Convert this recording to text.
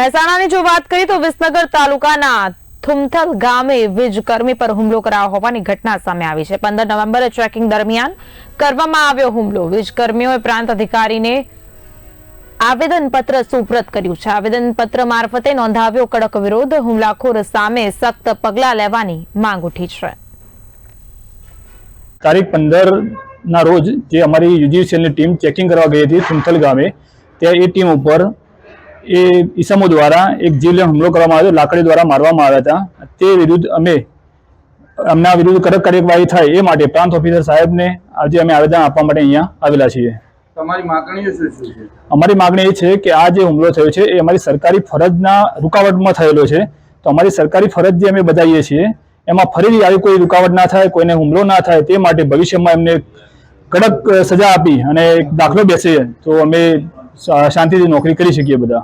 મહેસાણાની જો વાત કરીએ તો વિસનગર તાલુકાના થુમથલ ગામે વીજકર્મી પર હુમલો કરાયો હોવાની ઘટના સામે આવી છે. પંદર નવેમ્બરે ચેકિંગ દરમિયાન કરવામાં આવ્યો હુમલો. વીજકર્મીઓએ પ્રાંત અધિકારીને આવેદનપત્ર સુપ્રત કર્યું છે. આવેદનપત્ર મારફતે નોંધાવ્યો કડક વિરોધ. હુમલાખોર સામે સખ્ત પગલાં લેવાની માંગ ઉઠી છે. તારીખ પંદર ના રોજ જે અમારી યુજીસીએલની ટીમ ચેકિંગ કરવા ગઈ હતી થુમથલ ગામે, ત્યાં એ ટીમ ઉપર એ ઈસમો દ્વારા એક જીવને હુમલો કરવામાં આવ્યો લાકડી દ્વારા મારવામાં આવ્યા હતા. તે વિરુદ્ધ અમે અમના વિરુદ્ધ કડક કાર્યવાહી થાય એ માટે પ્રાંત ઓફિસર સાહેબને આજે અમે આવેદન આપવા માટે અહીંયા આવેલા છીએ. તમારી માગણીઓ શું શું છે? અમારી માગણી એ છે કે આ જે હુમલો થયો છે એ અમારી સરકારી ફરજના રૂકાવટમાં થયેલો છે. તો અમારી સરકારી ફરજ જે અમે બજાવીએ છીએ એમાં ફરીથી આવી કોઈ રૂકાવટ ના થાય કોઈને હુમલો ના થાય તે માટે ભવિષ્યમાં એમને કડક સજા આપી અને એક દાખલો બેસે તો અમે શાંતિથી નોકરી કરી શકીએ બધા.